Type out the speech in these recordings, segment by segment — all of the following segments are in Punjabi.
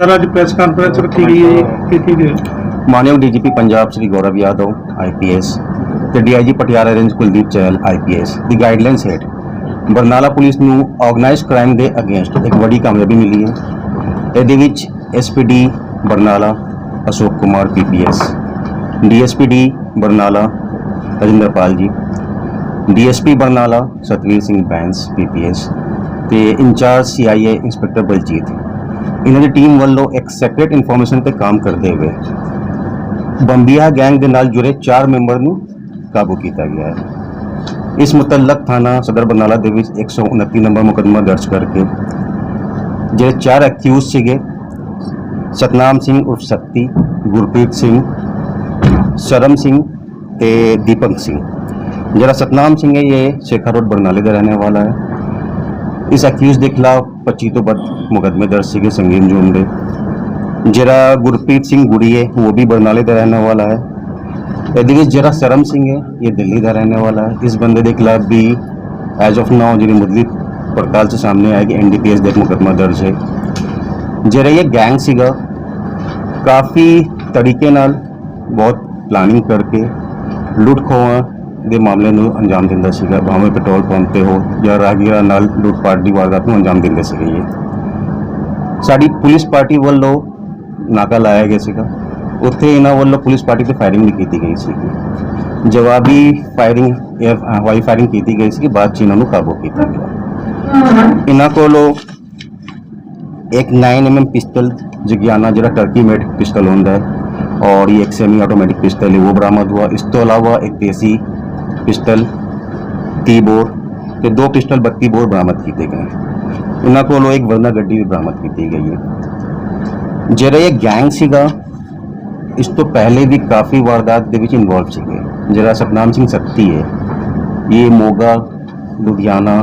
ਸਰ, ਅੱਜ ਪ੍ਰੈਸ ਕਾਨਫਰੰਸ ਰੱਖੀ ਗਈ ਹੈ ਜੀ। ਕੀ ਕੀ ਹੈ ਮਾਨਯੋਗ ਡੀਜੀਪੀ ਪੰਜਾਬ ਸ੍ਰੀ ਗੌਰਵ ਯਾਦਵ ਆਈਪੀਐਸ ਤੇ DIG Patiala range Kuldeep Chahal IPS ਦੀ ਗਾਈਡਲਾਈਨਸ ਹੇਠ ਬਰਨਾਲਾ ਪੁਲਿਸ ਨੂੰ ਆਰਗੇਨਾਈਜ਼ਡ ਕ੍ਰਾਈਮ ਦੇ ਅਗੇਂਸਟ ਇੱਕ ਵੱਡੀ ਕਾਮਯਾਬੀ ਮਿਲੀ ਹੈ। ਇਹਦੇ ਵਿੱਚ SPD Barnala, Ashok Kumar PPS DSPD Barnala, Rajinderpal ji DSP Barnala, Satvir Singh Bains PPS ਤੇ ਇੰਚਾਰਜ ਸੀਆਈਏ ਇੰਸਪੈਕਟਰ ਬਲਜੀਤ। ਇਹਨਾਂ ਦੀ ਟੀਮ ਵੱਲੋਂ ਇੱਕ ਸੈਕਰੇਟ ਇਨਫੋਰਮੇਸ਼ਨ ਤੇ ਕੰਮ ਕਰਦੇ ਹੋਏ ਬੰਬੀਆ ਗੈਂਗ ਦੇ ਨਾਲ ਜੁੜੇ 4 ਮੈਂਬਰ ਨੂੰ ਕਾਬੂ ਕੀਤਾ ਗਿਆ ਹੈ। ਇਸ ਮੁਤਲਕ ਥਾਣਾ ਸਦਰ ਬਰਨਾਲਾ ਦੇ ਵਿੱਚ 129 ਨੰਬਰ ਮੁਕੱਦਮਾ ਦਰਜ ਕਰਕੇ ਜਿਹੜੇ ਚਾਰ ਐਕਿਊਜ਼ ਸੀਗੇ, ਸਤਨਾਮ ਸਿੰਘ ਉਰਫ ਸ਼ਕਤੀ ਗੁਰਪ੍ਰੀਤ ਸਿੰਘ, ਸ਼ਰਮ ਸਿੰਘ ਤੇ ਦੀਪਕ ਸਿੰਘ। ਜਿਹੜਾ ਸਤਨਾਮ ਸਿੰਘ ਹੈ, ਇਹ ਸ਼ੇਖਾ ਰੋਡ ਬਰਨਾਲੇ ਦਾ ਰਹਿਣੇ ਵਾਲਾ ਹੈ। ਇਸ ਅਕਿਊਜ਼ ਦੇ ਖਿਲਾਫ 25 ਤੋਂ ਵੱਧ ਮੁਕੱਦਮੇ ਦਰਜ ਸੀਗੇ ਸੰਗੀਨ ਜੁਰਮ ਦੇ ਜਿਹੜਾ ਗੁਰਪ੍ਰੀਤ ਸਿੰਘ ਗੁੜੀ ਹੈ ਉਹ ਵੀ ਬਰਨਾਲੇ ਦਾ ਰਹਿਣੇ ਵਾਲਾ ਹੈ ਇਹਦੇ ਵਿੱਚ ਜਿਹੜਾ ਸਰਮ ਸਿੰਘ ਹੈ ਇਹ ਦਿੱਲੀ ਦਾ ਰਹਿਣੇ ਵਾਲਾ ਹੈ ਇਸ ਬੰਦੇ ਦੇ ਖਿਲਾਫ ਵੀ ਐਜ਼ ਆਫ ਨਾਓ ਜਿਹੜੀ ਮੁੱਢਲੀ ਪੜਤਾਲ ਚ ਸਾਹਮਣੇ ਆਇਆ ਕਿ ਐਨਡੀਪੀਐਸ ਦਾ ਇੱਕ ਮੁਕੱਦਮਾ ਦਰਜ ਹੈ ਜਿਹੜਾ ਇਹ ਗੈਂਗ ਸੀਗਾ ਕਾਫੀ ਤਰੀਕੇ ਨਾਲ ਬਹੁਤ ਪਲਾਨਿੰਗ ਕਰਕੇ ਲੁੱਟ ਖੋਹਾਂ ਦੇ ਮਾਮਲੇ ਨੂੰ ਅੰਜਾਮ ਦਿੰਦਾ ਸੀਗਾ ਭਾਵੇਂ ਪੈਟਰੋਲ ਪੰਪ ਤੇ ਹੋ ਜਾਂ ਰਾਹਗੀਰਾਂ ਨਾਲ ਲੁੱਟ ਪਾਟ ਦੀ ਵਾਰਦਾਤ ਨੂੰ ਅੰਜਾਮ ਦਿੰਦੇ ਸੀਗੇ ਇਹ ਸਾਡੀ ਪੁਲਿਸ ਪਾਰਟੀ ਵੱਲੋਂ ਨਾਕਾ ਲਾਇਆ ਗਿਆ ਸੀਗਾ ਉੱਥੇ ਇਹਨਾਂ ਵੱਲੋਂ ਪੁਲਿਸ ਪਾਰਟੀ ਤੇ ਫਾਇਰਿੰਗ ਵੀ ਕੀਤੀ ਗਈ ਸੀਗੀ ਜਵਾਬੀ ਫਾਇਰਿੰਗ ਹਵਾਈ ਫਾਇਰਿੰਗ ਕੀਤੀ ਗਈ ਸੀ ਬਾਅਦ ਚ ਇਹਨਾਂ ਨੂੰ ਕਾਬੂ ਕੀਤਾ ਗਿਆ ਇਹਨਾਂ ਕੋਲੋਂ एक 9 एम एम पिस्टल जगियाना जरा टर्की मेड पिस्टल ਹੁੰਦਾ ਹੈ और ये एक सेमी ऑटोमेटिक पिस्टल है वो बरामद हुआ इस तो अलावा एक देसी ਪਿਸਟਲ 30 ਬੋਰ ਤੇ ਦੋ ਪਿਸਟਲ 32 ਬੋਰ ਬਰਾਮਦ ਕੀਤੇ ਗਏ। ਉਹਨਾਂ ਕੋਲੋਂ ਇੱਕ ਵਰਨਾ ਗੱਡੀ ਵੀ ਬਰਾਮਦ ਕੀਤੀ ਗਈ ਹੈ। ਜਿਹੜਾ ਇਹ ਗੈਂਗ ਸੀਗਾ, ਇਸ ਤੋਂ ਪਹਿਲੇ ਵੀ ਕਾਫੀ ਵਾਰਦਾਤ ਦੇ ਵਿੱਚ ਇਨਵੋਲਵ ਸੀਗੇ। ਜਿਹੜਾ ਸਤਨਾਮ ਸਿੰਘ ਸਖਤੀ ਹੈ, ਇਹ ਮੋਗਾ, ਲੁਧਿਆਣਾ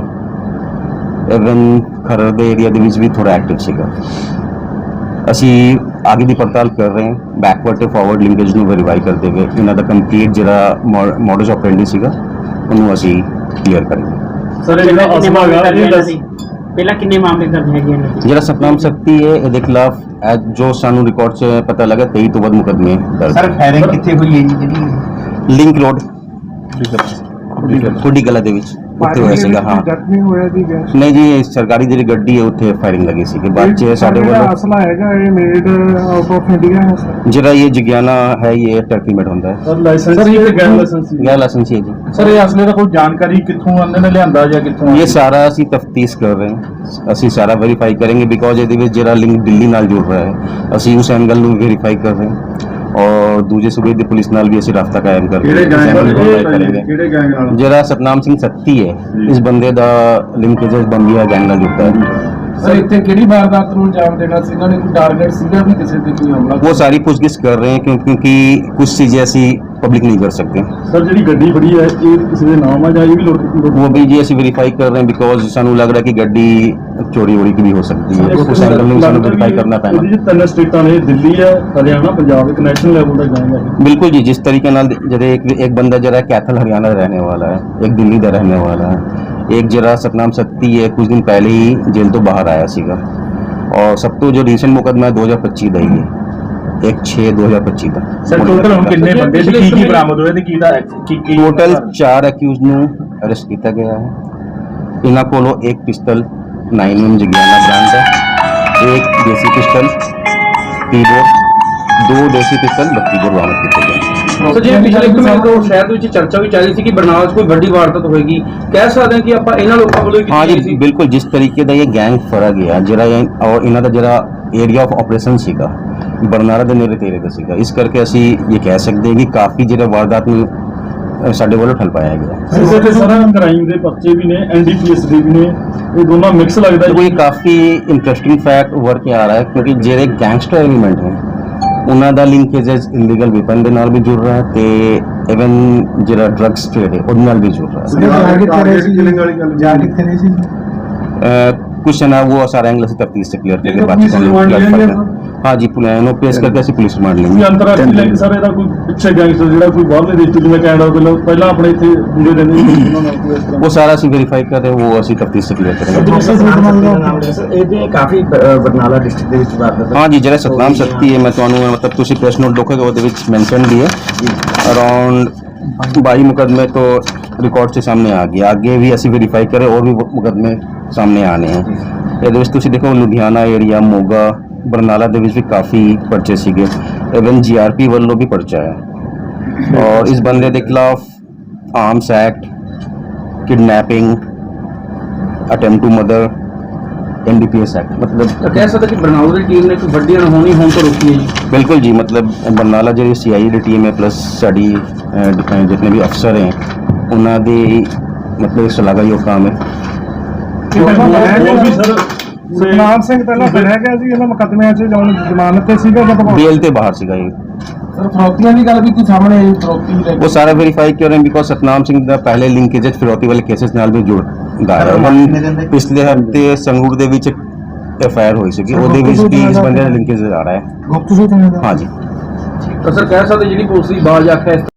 ਇਵਨ ਖਰੜ ਦੇ ਏਰੀਆ ਦੇ ਵਿੱਚ ਵੀ ਥੋੜਾ ਐਕਟਿਵ ਸੀਗਾ। ਅਸੀਂ ਅੱਗੇ ਦੀ ਪੜਤਾਲ ਕਰ ਰਹੇ ਹਾਂ। ਬੈਕਵਰਡ ਤੇ ਫਾਰਵਰਡ ਲਿੰਕੇਜ ਨੂੰ ਵੈਰੀਫਾਈ ਕਰਦੇ ਹੋਏ ਇਹਨਾਂ ਦਾ ਕੰਪਲੀਟ ਜਿਹੜਾ ਮੋਡਸ ਆਪਰੈਂਡੀ ਸੀਗਾ ਉਹਨੂੰ ਅਸੀਂ ਕਲੀਅਰ ਕਰਾਂਗੇ। ਸਰ ਜਿਹੜਾ ਅਸਮਾ ਦੱਸ ਸੀ? ਪਹਿਲਾਂ ਕਿੰਨੇ ਮਾਮਲੇ ਦਰਜ ਹੈਗੇ ਨੇ? ਜਿਹੜਾ ਸਤਨਾਮ ਸ਼ਕਤੀ ਹੈ ਇਹਦੇ ਖਿਲਾਫ ਜੋ ਸਾਨੂੰ ਰਿਕਾਰਡ 'ਚ ਪਤਾ ਲੱਗਾ 23 ਤੋਂ ਵੱਧ ਮੁਕੱਦਮੇ ਦਰਜ ਸਰ ਫਾਇਰਿੰਗ ਕਿੱਥੇ ਹੋਈ ਹੈ ਜੀ ਜਿਹੜੀ? ਲਿੰਕ ਰੋਡ ਕੁੱਡੀ ਕਲਾ ਦੇ ਵਿੱਚ ਉੱਥੇ ਹੋਇਆ ਸੀਗਾ ਹਾਂ। ਜ਼ਖਮੀ ਹੋਇਆ ਜੀ ਗੈਸ ਨਹੀਂ ਜੀ ਇਹ ਸਰਕਾਰੀ ਜਿਹੜੀ ਗੱਡੀ ਹੈ ਉੱਥੇ ਫਾਇਰਿੰਗ ਲੱਗੀ ਸੀ ਬਾਅਦ 'ਚ ਸਾਡੇ ਵੱਲੋਂ ਅਸਲਾ ਹੈਗਾ ਇਹ ਮੇਡ ਆਊਟ ਆਫ ਇੰਡੀਆ ਹੈ ਸਰ। ਜਿਹੜਾ ਇਹ ਜਗਿਆਨਾ ਹੈ ਇਹ ਟਰਕੀ ਮੇਡ ਹੁੰਦਾ ਹੈ। ਸਰ ਲਾਇਸੈਂਸ ਸਰ ਇਹ ਗੈਰ ਲਾਇਸੈਂਸ ਗੈਰ ਲਾਇਸੈਂਸੀ ਹੈ ਜੀ। ਸਰ ਇਹ ਅਸਲੇ ਦਾ ਕੋਈ ਜਾਣਕਾਰੀ ਕਿੱਥੋਂ ਆਂਦੇ ਨੇ ਲਿਆਂਦਾ ਜਾਂ ਕਿੱਥੋਂ ਇਹ ਸਾਰਾ ਅਸੀਂ ਤਫਤੀਸ਼ ਕਰ ਰਹੇ ਹਾਂ। ਅਸੀਂ ਸਾਰਾ ਵੈਰੀਫਾਈ ਕਰਾਂਗੇ ਬਿਕੋਜ਼ ਇਹਦੇ ਵਿੱਚ ਜਿਹੜਾ ਲਿੰਕ ਦਿੱਲੀ ਨਾਲ ਜੁੜ ਰਿਹਾ ਹੈ। ਅਸੀਂ ਉਸ ਐਂਗਲ ਨੂੰ ਵੈਰੀਫਾਈ ਕਰ ਰਹੇ ਹਾਂ। ਔਰ ਦੂਜੇ ਸੂਬੇ ਦੀ ਪੁਲਿਸ ਨਾਲ ਵੀ ਅਸੀਂ ਰਾਬਤਾ ਕਾਇਮ ਕਰਦੇ ਕਿਹੜੇ ਗੈਂਗ ਨਾਲ ਕਿਹੜੇ ਗੈਂਗ ਨਾਲ? ਜਿਹੜਾ ਸਤਨਾਮ ਸਿੰਘ ਸੱਤੀ ਹੈ ਇਸ ਬੰਦੇ ਦਾ ਲਿੰਕ ਜਿਸ ਬੰਗੀਆ ਗੈਂਗ ਨਾਲ ਜੁੜਦਾ ਹੈ। ਸਰ ਇੱਥੇ ਕਿਹੜੀ ਵਾਰਦਾਤ ਨੂੰ ਅੰਜਾਮ ਦੇਣਾ ਸੀ ਇਹਨਾਂ ਨੇ ਕੋਈ ਟਾਰਗੇਟ ਸੀਗਾ ਵੀ ਕਿਸੇ ਤੇ ਕੋਈ ਹਮਲਾ? ਉਹ ਸਾਰੀ ਪੁੱਛਗਿੱਛ ਕਰ ਰਹੇ ਹਾਂ ਕਿਉਂਕਿ ਕੁਝ ਚੀਜ਼ਾਂ ਅਸੀਂ ऐसी पब्लिक नहीं कर सकते ਸਰ ਜਿਹੜੀ ਗੱਡੀ ਫੜੀ ਹੈ ਇਹ ਕਿਸੇ ਦੇ ਨਾਮ ਆ ਜਾਂ ਇਹ ਵੀ ਲੁੱਟ वो भी जी ऐसे वेरीफाई कर रहे हैं बिकॉज सानू लग रहा है कि गड्डी चोरी वोरी की भी हो सकती है उस एंगल में सानू वेरीफाई करना पैना ਇਹਦੀ ਤਿੰਨ ਸਟੇਟਾਂ ਨੇ ਦਿੱਲੀ ਹੈ ਹਰਿਆਣਾ ਪੰਜਾਬ ਇੱਕ ਨੈਸ਼ਨਲ ਲੈਵਲ ਦਾ ਗੈਂਗ ਹੈ बिल्कुल जी जिस तरीके नाल जरे एक एक बंदा जरा कैथल हरियाणा का रहने वाला है एक दिल्ली का रहने वाला है एक जरा सतनाम सत्ती है कुछ दिन पहले ही जेल तो बाहर आया सीगा और सब तो जो रिसेंट मुकदमा है 2025 ਦਾ ਹੀ ਹੈ ਇੱਕ 6 2025 ਦਾ ਸਰ ਟੋਟਲ ਹੁਣ ਕਿੰਨੇ ਬੰਦੇ ਤੇ ਕੀ ਕੀ ਬਰਾਮਦ ਹੋਏ ਤੇ ਕੀ ਦਾ ਕੀ ਕੀ ਟੋਟਲ 4 ਅਕਿਊਜ਼ ਨੂੰ ਅਰੈਸਟ ਕੀਤਾ ਗਿਆ ਹੈ ਇਹਨਾਂ ਕੋਲੋਂ ਇੱਕ ਪਿਸਟਲ 9 ਐਮ ਜਗਿਆਨਾ ਬ੍ਰਾਂਡ ਹੈ ਇੱਕ ਦੇਸੀ ਪਿਸਟਲ ਕੀਬੋਰਡ ਦੋ ਦੇਸੀ ਪਿਸਟਲ 32 ਬੋਰ ਬਰਾਮਦ ਕੀਤੇ ਗਏ ਸੋ ਜੇ ਪਿਛਲੇ ਇੱਕ ਮਿੰਟ ਤੋਂ ਸ਼ਹਿਰ ਦੇ ਵਿੱਚ ਚਰਚਾ ਵੀ ਚੱਲ ਰਹੀ ਸੀ ਕਿ ਬਰਨਾਲਾ 'ਚ ਕੋਈ ਵੱਡੀ ਵਾਰਦਾਤ ਹੋਏਗੀ ਕਹਿ ਸਕਦੇ ਹਾਂ ਕਿ ਆਪਾਂ ਇਹਨਾਂ ਲੋਕਾਂ ਵੱਲੋਂ ਹੀ ਹਾਂ ਕੀਤੀ ਜੀ ਗਈ ਸੀ ਬਿਲਕੁਲ ਜਿਸ ਤਰੀਕੇ ਦਾ ਇਹ ਗੈਂਗ ਫੜਾ ਗਿਆ ਜਿਹੜਾ ਇਹ ਔਰ ਇਹਨਾਂ ਦਾ ਜਿਹੜਾ ਏਰੀਆ ਆਫ ਆਪਰੇਸ਼ਨ ਸੀਗਾ ਬਰਨਾਲਾ ਦੇ ਨੇੜੇ ਤੇੜੇ ਦਾ ਸੀਗਾ ਇਸ ਕਰਕੇ ਅਸੀਂ ਇਹ ਕਹਿ ਸਕਦੇ ਹਾਂ ਕਿ ਕਾਫੀ ਜਿਹੜਾ ਵਾਰਦਾਤ ਨੂੰ ਅ, ਸਾਡੇ ਵੱਲੋਂ ਠੱਲ ਪਾਇਆ ਗਿਆ ਇਸੇ ਤੇ ਸਾਰਾ ਕ੍ਰਾਈਮ ਦੇ ਪਰਚੇ ਵੀ ਨੇ ਐਨਡੀਪੀਐਸ ਦੇ ਵੀ ਨੇ ਇਹ ਦੋਨੋਂ ਮਿਕਸ ਲੱਗਦਾ ਦੇਖੋ ਇਹ ਕਾਫੀ ਇੰਟਰਸਟਿੰਗ ਫੈਕਟ ਉੱਭਰ ਕੇ ਆ ਰਿਹਾ ਹੈ ਕਿਉਂਕਿ ਜਿਹੜੇ ਗੈਂਗਸਟਰ ਐਲੀਮੈਂਟ ਹੈ ਉਹਨਾਂ ਦਾ ਲਿੰਕੇਜ ਇਲੀਗਲ ਵੈਪਨ ਦੇ ਨਾਲ ਵੀ ਜੁੜ ਰਿਹਾ ਹੈ ਤੇ ਇਵਨ ਜਿਹੜਾ ਡਰੱਗਸ ਟ੍ਰੇਡ ਹੈ ਉਹਦੇ ਨਾਲ ਵੀ ਜੁੜ ਰਿਹਾ ਹੈ ਜਾ ਕਿੱਥੇ ਨਹੀਂ ਸੀ ਅ, ਕੁਛ ਨਾ ਉਹ ਸਾਰਾ ਐਂਗਲ ਅਸੀਂ ਤਫਤੀਸ਼ से क्लियर करके बात करेंगे ਹਾਂਜੀ ਪਲਾਨ ਉਹ ਪੇਸ਼ ਕਰਕੇ ਅਸੀਂ ਪੁਲਿਸ ਮਾਰ ਲੈਂਗੇ ਕੋਈ ਅੰਤਰਰਾਸ਼ਟਰੀ ਲਿੰਕ ਸਰ ਇਹਦਾ ਕੋਈ ਪਿੱਛੇ ਗੈਂਗਸਟਰ ਜਿਹੜਾ ਕੋਈ ਬਾਹਰਲੇ ਦੇਸ਼ ਤੋਂ ਜਿਵੇਂ ਕੈਨੇਡਾ ਪਹਿਲਾਂ ਪਹਿਲਾਂ ਆਪਣੇ ਇੱਥੇ ਹੁੰਦੇ ਰਹਿੰਦੇ ਸੀ, ਉਹਨਾਂ ਨਾਲ ਕੋਈ ਇਸ ਤਰ੍ਹਾਂ ਉਹ ਸਾਰਾ ਅਸੀਂ ਵੈਰੀਫਾਈ ਕਰ ਰਹੇ ਹਾਂ, ਉਹ ਅਸੀਂ ਤਫਤੀਸ਼ ਸੇ ਕਲੀਅਰ ਕਰਾਂਗੇ ਇਹਦੇ ਕਾਫੀ ਬਰਨਾਲਾ ਡਿਸਟ੍ਰਿਕਟ ਦੇ ਵਿੱਚ ਵਾਰਦਾਤ ਹਾਂਜੀ ਜਿਹੜਾ ਸਤਨਾਮ ਸ਼ਕਤੀ ਹੈ ਮੈਂ ਤੁਹਾਨੂੰ ਇਹ ਮਤਲਬ ਤੁਸੀਂ ਪ੍ਰੈਸ ਨੋਟ ਦੇਖੋਗੇ ਉਹਦੇ ਵਿੱਚ ਮੈਂਸ਼ਨ ਵੀ ਹੈ। ਅਰਾਊਂਡ 22 ਮੁਕਦਮੇ ਤੋਂ ਰਿਕਾਰਡ 'ਚ ਸਾਹਮਣੇ ਆ ਗਿਆ। ਅੱਗੇ ਵੀ ਅਸੀਂ ਵੈਰੀਫਾਈ ਕਰੇ ਹੋਰ ਵੀ ਮੁਕਦਮੇ ਸਾਹਮਣੇ ਆਣੇ ਹੈ ਇਹਦੇ ਵਿੱਚ ਤੁਸੀਂ ਦੇਖੋ ਲੁਧਿਆਣਾ ਏਰੀਆ ਮੋਗਾ ਬਰਨਾਲਾ ਦੇ ਵਿੱਚ ਵੀ ਕਾਫੀ ਪਰਚੇ ਸੀਗੇ। ਇਵਨ ਜੀਆਰਪੀ ਵੱਲੋਂ ਵੀ ਪਰਚਾ ਹੈ ਔਰ ਇਸ ਬੰਦੇ ਦੇ ਖਿਲਾਫ arms act kidnapping attempt to murder NDPS act ਮਤਲਬ ਤਾਂ ਕਹਿ ਸਕਦੇ ਕਿ ਬਰਨਾਲਾ ਦੀ ਟੀਮ ਨੇ ਕੋਈ ਵੱਡੀ ਅਣਹੋਣੀ ਹੋਣ ਤੋਂ ਰੋਕੀ ਹੈ ਜੀ। ਬਿਲਕੁਲ ਜੀ ਮਤਲਬ ਬਰਨਾਲਾ ਜਿਹੜੀ ਸੀਆਈ ਦੀ ਟੀਮ ਹੈ ਪਲੱਸ ਸਾਡੀ ਜਿਤਨੇ ਵੀ ਅਫਸਰ ਹੈ ਉਹਨਾਂ ਦੇ ਮਤਲਬ ਸ਼ਲਾਘਾਯੋਗ ਕੰਮ ਹੈ। ਸਤਨਾਮ ਸਿੰਘ ਪਹਿਲਾਂ ਫੜਿਆ ਗਿਆ ਸੀ ਇਹਨਾਂ ਮੁਕੱਦਮਿਆਂ 'ਚ ਜਦੋਂ ਜ਼ਮਾਨਤ ਤੇ ਸੀਗਾ ਜਦੋਂ ਬੇਲ ਤੇ ਬਾਹਰ ਸੀਗਾ ਇਹ ਸਰ ਫਰੋਤੀਆਂ ਦੀ ਗੱਲ ਵੀ ਕੋਈ ਸਾਹਮਣੇ ਆਈ ਫਰੋਤੀ ਲੈ ਉਹ ਸਾਰਾ ਵੈਰੀਫਾਈ ਕਰ ਰਹੇ? ਬਿਕੋਜ਼ ਸਤਨਾਮ ਸਿੰਘ ਦਾ ਪਹਿਲੇ ਲਿੰਕੇਜ ਫਿਰੌਤੀ ਵਾਲੇ ਕੇਸਿਸ ਨਾਲ ਵੀ ਜੁੜਦਾ ਹੈ। ਹੁਣ ਪਿਛਲੇ ਹਫ਼ਤੇ ਸੰਗਰੂਰ ਦੇ ਵਿੱਚ ਐਫ ਆਈ ਆਰ ਹੋਈ ਸੀਗੀ। ਉਹਦੇ ਵਿੱਚ ਵੀ ਇਸ ਬੰਦੇ ਦਾ ਲਿੰਕੇਜ ਆ ਰਿਹਾ ਹੈ। ਗੁਪਤ ਸੂਚਨਾ ਦਾ? ਹਾਂ ਜੀ ਤਾਂ ਸਰ ਕਹਿ ਸਕਦੇ ਜਿਹੜੀ ਪੁਲਿਸ ਦੀ ਬਾਜ਼ ਆਖਿਆ